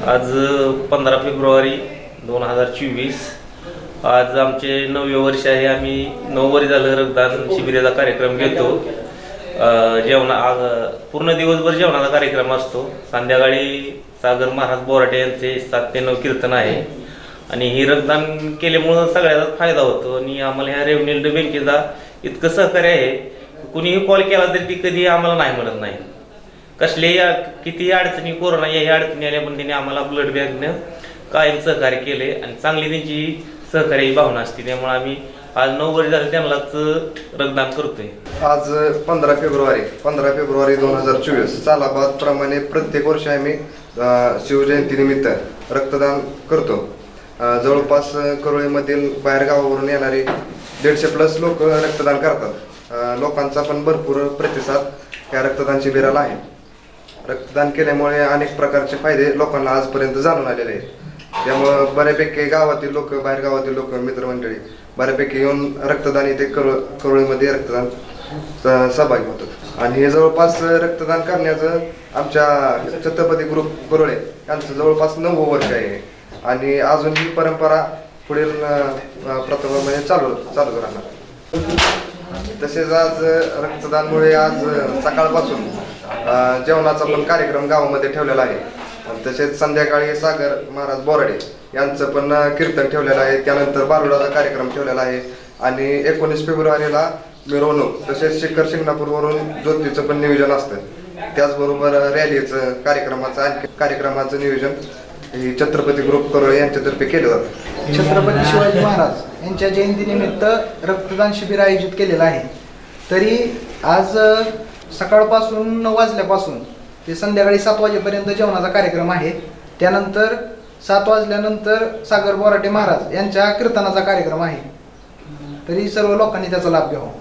आज पंधरा फेब्रुवारी दोन हजार चोवीस. आज आमचे नववे वर्ष आहे. आम्ही नऊ वर्ष झालं रक्तदान शिबिराचा कार्यक्रम घेतो. जेवणा आज पूर्ण दिवसभर जेवणाचा कार्यक्रम असतो. संध्याकाळी सागर महाराज बोराटे यांचे सात ते नऊ कीर्तन आहे. आणि ही रक्तदान केल्यामुळं सगळ्याचाच फायदा होतो. आणि आम्हाला ह्या रेव्हन्यू बँकेचा इतकं सहकार्य आहे. कुणीही कॉल केला तरी ती कधी आम्हाला नाही म्हणत नाही. कसल्याही कितीही अडचणी कोरोना याही अडचणी आल्या पण त्यांनी आम्हाला ब्लड बँकनं कायम सहकार्य केले आणि चांगली त्यांची सहकार्याची भावना असते. त्यामुळे आम्ही आज नऊ वर्ष झाले त्यांनाच रक्तदान करतोय. आज पंधरा फेब्रुवारी पंधरा फेब्रुवारी दोन हजार चोवीस चालाबाद प्रमाणे प्रत्येक वर्षी आम्ही शिवजयंतीनिमित्त रक्तदान करतो. जवळपास जवळपास करोळीमधील बाहेरगावावरून येणारे दीडशे प्लस लोक रक्तदान करतात. लोकांचा पण भरपूर प्रतिसाद या रक्तदान शिबिराला आहे. रक्तदान केल्यामुळे अनेक प्रकारचे फायदे लोकांना आजपर्यंत जाणून आलेले आहेत. त्यामुळं बऱ्यापैकी गावातील लोक बाहेर गावातील लोक मित्रमंडळी बऱ्यापैकी येऊन रक्तदान इथे करोळ करोळीमध्ये रक्तदान सहभागी होतात. आणि हे जवळपास रक्तदान करण्याचं आमच्या छत्रपती ग्रुप करोळे यांचं जवळपास नऊ वर्ष आहे. आणि अजून ही परंपरा पुढील प्रथमामध्ये चालू चालू राहणार. तसेच आज रक्तदानमुळे आज सकाळपासून जेवणाचा पण कार्यक्रम गावामध्ये ठेवलेला आहे. तसेच संध्याकाळी सागर महाराज बोराडे यांचं पण कीर्तन ठेवलेलं आहे. त्यानंतर बारुडाचा कार्यक्रम ठेवलेला आहे. आणि एकोणीस फेब्रुवारीला मिरवणूक तसेच शिखर शिंगणापूरवरून ज्योतीचं पण नियोजन असतं. त्याचबरोबर रॅलीचं कार्यक्रमाचं आणखी कार्यक्रमाचं नियोजन हे छत्रपती ग्रुप करोळे यांच्यातर्फे केलं जातं. छत्रपती शिवाजी महाराज यांच्या जयंतीनिमित्त रक्तदान शिबिर आयोजित केलेलं आहे. तरी आज सकाळपासून नऊ वाजल्यापासून ते संध्याकाळी सात वाजेपर्यंत जेवणाचा कार्यक्रम आहे. त्यानंतर सात वाजल्यानंतर सागर बोराटे महाराज यांच्या कीर्तनाचा कार्यक्रम आहे. तरी सर्व लोकांनी त्याचा लाभ घ्यावा.